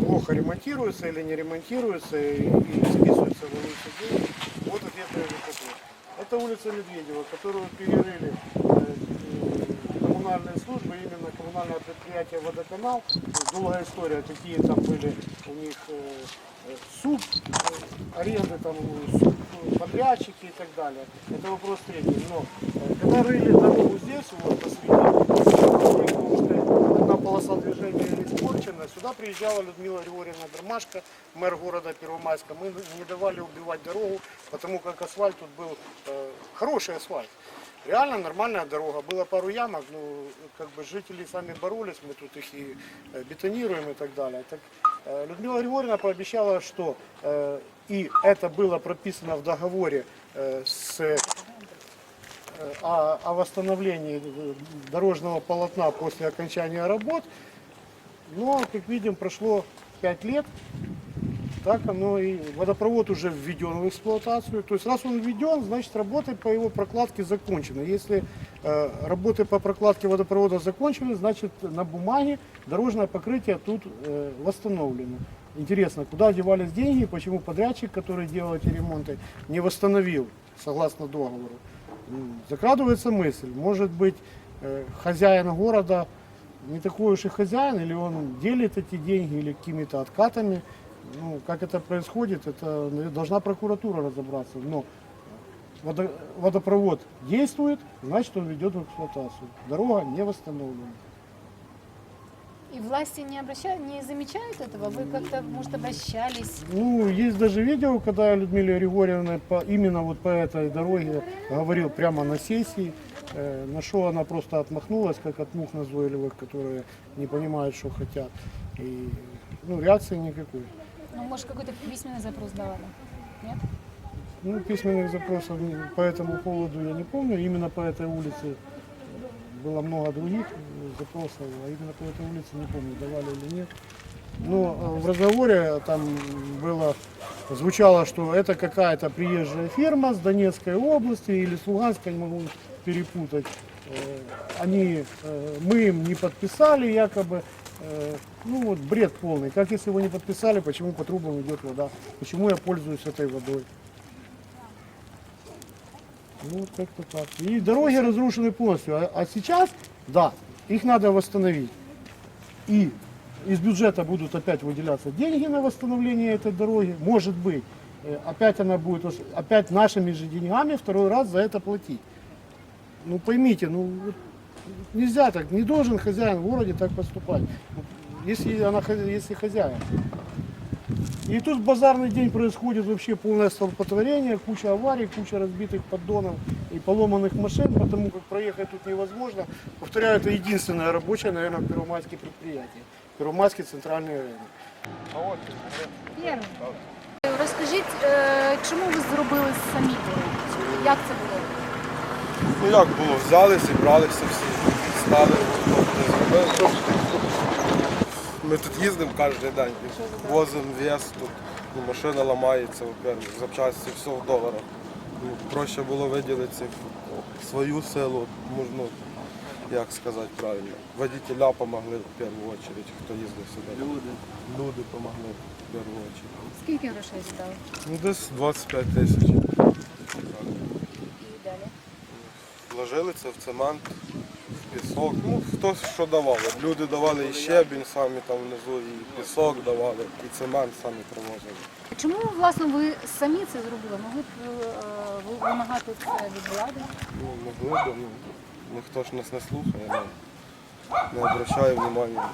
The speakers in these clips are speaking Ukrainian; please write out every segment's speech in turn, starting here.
плохо ремонтируется или не ремонтируется, и, списывается в деньги. Вот ответный результат. Это улица Медведева, которую перерыли э, коммунальные службы, именно коммунальное предприятие «Водоканал». Долгая история, какие там были у них э, э, суд, аренды, там, суд, подрядчики и так далее. Это вопрос третий. Но когда рыли дорогу здесь, вот посреди, потому что одна полоса движения испорчена, сюда приезжала Людмила Григорьевна Дермашко, мэр города Первомайска. Мы не давали убивать дорогу, потому как асфальт тут был э, хороший асфальт. Реально нормальная дорога. Было пару ямок, ну, как бы жители сами боролись, мы тут их и э, бетонируем и так далее. Так, э, Людмила Григорьевна пообещала, что э, и это было прописано в договоре э, с э, о, о восстановлении э, дорожного полотна после окончания работ. Но, как видим, прошло 5 лет, так оно и водопровод уже введен в эксплуатацию. То есть раз он введен, значит работы по его прокладке закончены. Если э, работы по прокладке водопровода закончены, значит на бумаге дорожное покрытие тут э, восстановлено. Интересно, куда девались деньги, почему подрядчик, который делал эти ремонты, не восстановил согласно договору. М, Закрадывается мысль, может быть, э, хозяин города не такой уж и хозяин, или он делит эти деньги, или какими-то откатами. Ну, как это происходит, это наверное, должна прокуратура разобраться. Но водо- водопровод действует, значит он ведет в эксплуатацию. Дорога не восстановлена. И власти не обращают, не замечают этого? Вы как-то, может, обращались? Ну, есть даже видео, когда Людмила Григорьевна по, именно вот по этой дороге говорил прямо на сессии, э, на что она просто отмахнулась, как от мух назойливых, которые не понимают, что хотят. И ну, реакции никакой. Ну, может, какой-то письменный запрос давали? Нет? Ну, письменных запросов не- по этому поводу я не помню. Именно по этой улице было много других э, запросов, а именно по этой улице не помню, давали или нет. Но э, в разговоре там было, звучало, что это какая-то приезжая фирма с Донецкой области или с Луганска, не могу перепутать. Э, Они, мы им не подписали якобы. Ну вот бред полный. Как если вы не подписали, почему по трубам идет вода? Почему я пользуюсь этой водой? Ну, как-то так. И дороги разрушены полностью. А, а сейчас, да, их надо восстановить. И из бюджета будут опять выделяться деньги на восстановление этой дороги. Может быть, опять она будет опять нашими же деньгами второй раз за это платить. Ну поймите, ну нельзя так, не должен хозяин в городе так поступать. Ну, Если она если хозяин. И тут базарный день происходит вообще полное столпотворение, куча аварий, куча разбитых поддонов и поломанных машин, потому как проехать тут невозможно. Повторяю, это единственное рабочее, наверное, первомайское предприятие. Первомайский центральный район. Вірно. Розкажіть, е, чому ви зробили самі дорогу? Як це було? Ну як було, взяли, зібралися всі, стали, зробили. Ну, Ми тут їздимо кожен день, возимо вес, тут ну, машина ламається, во-первых, запчасті, все в доларах. Ну, проще було виділити свою силу, можна, як сказати правильно. Водителя допомогли в першу чергу, хто їздив сюди. Люди. Люди допомогли в першу чергу. Скільки грошей здали? Ну десь 25 тисяч. І далі. Вложили це в цемент, пісок. Ну, хто що давав. Люди давали і щебінь самі там внизу, і пісок давали, і цемент самі привозили. Чому, власне, ви самі це зробили? Могли б е, ви вимагати це від влади? Ну, могли б, ну, ніхто ж нас не слухає, не, не обращає внимання.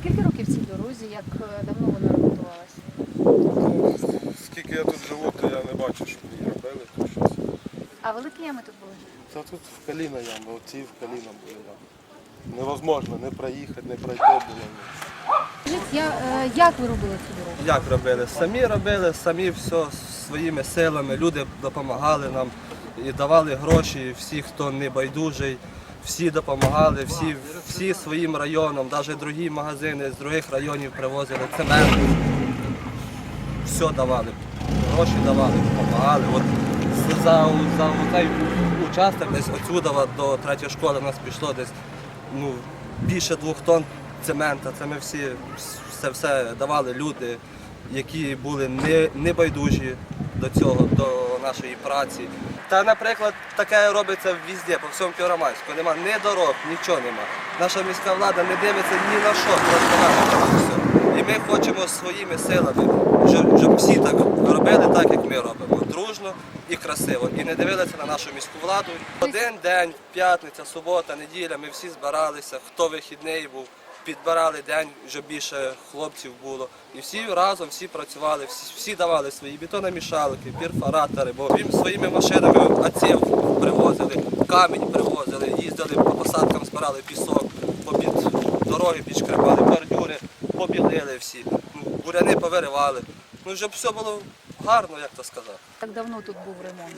Скільки років цій дорозі, як е, давно вона ремонтувалася? Ну, скільки я тут живу, то я не бачу, щоб її робили. То щось. А великі ями тут були? Та тут в коліна ями, оці в коліна були ями. Невозможно не проїхати, не пройти було. Скажіть, я, е, як ви робили цю дорогу? Як робили? Самі робили, самі все своїми силами. Люди допомагали нам і давали гроші, всі, хто не байдужий, всі допомагали, всі, всі своїм районам, навіть другі магазини з других районів привозили цемент. Все давали. Гроші давали, допомагали. От за, за цей участок десь отсюда до третьої школи у нас пішло десь ну, більше двох тонн цемента. Це ми всі це все давали люди, які були не, не байдужі до цього, до нашої праці. Та, наприклад, таке робиться везде, по всьому Піроманську. Нема ні дорог, нічого нема. Наша міська влада не дивиться ні на що, просто на все. І ми хочемо своїми силами, щоб, щоб всі так робили так, як ми робимо. Дружно і красиво. І не дивилися на нашу міську владу. Один день, п'ятниця, субота, неділя, ми всі збиралися, хто вихідний був, підбирали день, щоб більше хлопців було. І всі разом всі працювали, всі, всі давали свої бетономішалки, перфоратори, бо їм своїми машинами аців привозили, камінь привозили, їздили по посадкам, збирали пісок, попід дороги підшкребали, бордюри побілили всі, ну, буряни повиривали. Ну, щоб все було гарно, як то сказати. Так давно тут був ремонт.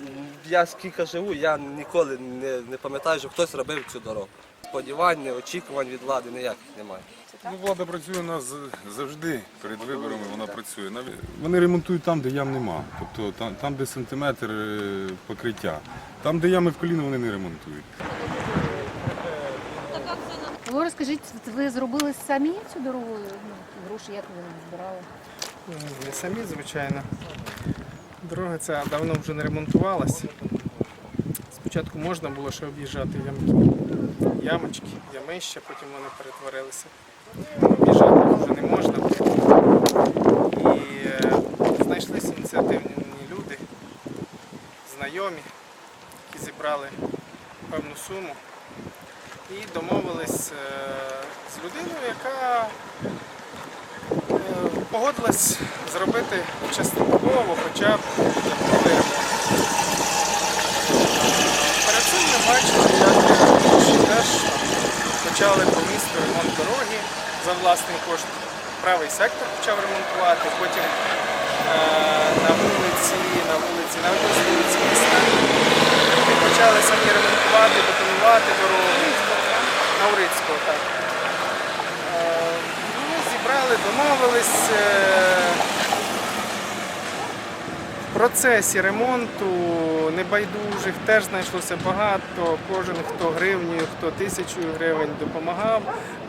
Я скільки живу, я ніколи не, не пам'ятаю, що хтось робив цю дорогу. Сподівань, очікувань від влади ніяких немає. Ну, влада працює у нас завжди перед виборами. Вона працює. Навіть Вони ремонтують там, де ям нема. Тобто там, там де сантиметр е, покриття. Там, де ями в коліно, вони не ремонтують. Ви розкажіть, ви зробили самі цю дорогу? Ну, гроші як ви збирали? Не самі, звичайно. Дорога ця давно вже не ремонтувалась. Спочатку можна було ще об'їжджати ямки, ямочки, ямища, потім вони перетворилися. Об'їжджати вже не можна. І е, знайшлися ініціативні люди, знайомі, які зібрали певну суму і домовились е, з людиною, яка погодилась зробити частково, хоча б ремонт. Перед цим ми бачили, як інші теж почали по місту ремонт дороги за власний кошт. Правий сектор почав ремонтувати, потім е, на вулиці, на вулиці, на вулиць міста почали самі ремонтувати, бетонувати дорогу. Наурицького, так. Ну, домовились. е, В процесі ремонту небайдужих теж знайшлося багато. Кожен, хто гривнею, хто тисячою гривень допомагав.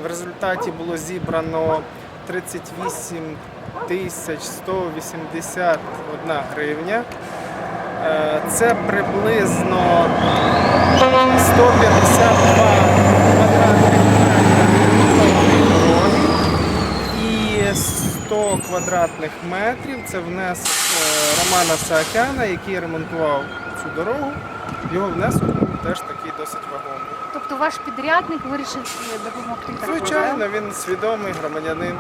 В результаті було зібрано 38 тисяч 181 гривня. Е, Це приблизно 152 квадратних метри дороги і 100 квадратних метрів це внесок е, Романа Саакяна, який ремонтував цю дорогу. Його внесок теж такий досить вагомий. Тобто ваш підрядник вирішив е, допомогти Звичайно, він свідомий громадянин,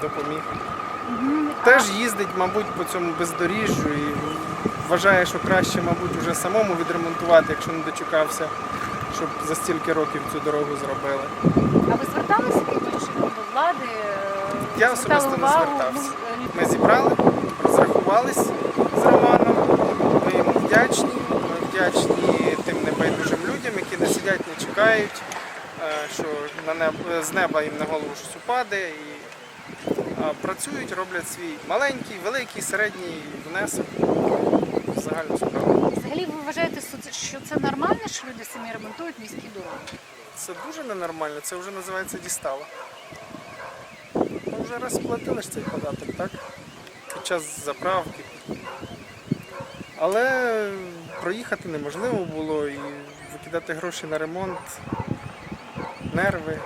допоміг. Теж їздить, мабуть, по цьому бездоріжжю і вважає, що краще, мабуть, вже самому відремонтувати, якщо не дочекався, щоб за стільки років цю дорогу зробили. А ви зверталися якимось чином до влади? е, Я особисто не звертався. Ми зібрали, розрахувались з Романом. Ми йому вдячні. Ми вдячні тим небайдужим людям, які не сидять, не чекають, е, що на неб- з неба їм на голову щось упаде. І працюють, роблять свій маленький, великий, середній внесок в загальну справу. Взагалі ви вважаєте, що це нормально, що люди самі ремонтують міські дороги? Це дуже ненормально, це вже називається дістава. Ми вже раз сплатили ж цей податок, так? Під час заправки. Але проїхати неможливо було і викидати гроші на ремонт, нерви.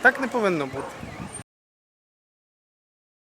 Так не повинно бути.